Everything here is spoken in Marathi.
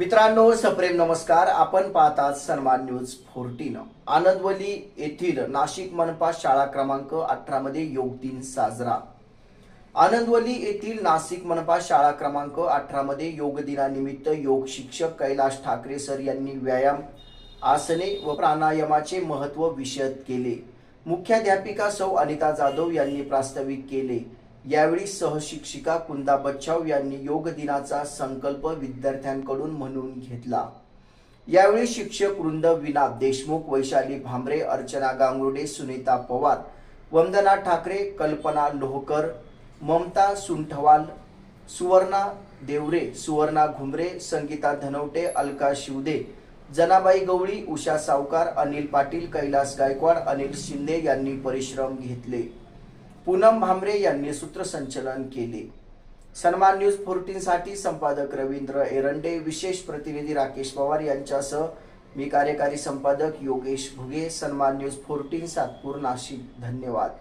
मित्रांनो सप्रेम नमस्कार. आपण पाहतात सन्मान न्यूज फोर्टीन. आनंदवली येथील नाशिक मनपा शाळा क्रमांक अठरा मध्ये योग दिन साजरा. आनंदवली येथील नाशिक मनपा शाळा क्रमांक अठरा मध्ये योग दिनानिमित्त योग शिक्षक कैलाश ठाकरे सर यांनी व्यायाम आसने व प्राणायामाचे महत्त्व विषद केले. मुख्याध्यापिका सौ अनिता जाधव यांनी प्रास्ताविक केले. यावेळी सहशिक्षिका कुंदा बच्छाव यांनी योग दिनाचा संकल्प विद्यार्थ्यांकडून म्हणून घेतला. यावेळी शिक्षक वृंद विना देशमुख वैशाली भांबरे अर्चना गांगुर्डे सुनीता पवार वंदना ठाकरे कल्पना लोहकर ममता सुंठवाल सुवर्णा देवरे सुवर्णा घुमरे संगीता धनवटे अलका शिवदे जनाबाई गवळी उषा सावकार अनिल पाटील कैलास गायकवाड अनिल शिंदे यांनी परिश्रम घेतले. पूनम भामरे यांनी सूत्रसंचलन केले. सन्मान न्यूज फोर्टीन साठी संपादक रवींद्र एरंडे विशेष प्रतिनिधी राकेश पवार यांच्यासह मी कार्यकारी संपादक योगेश भुगे सन्मान न्यूज फोर्टीन सातपूर नाशिक. धन्यवाद.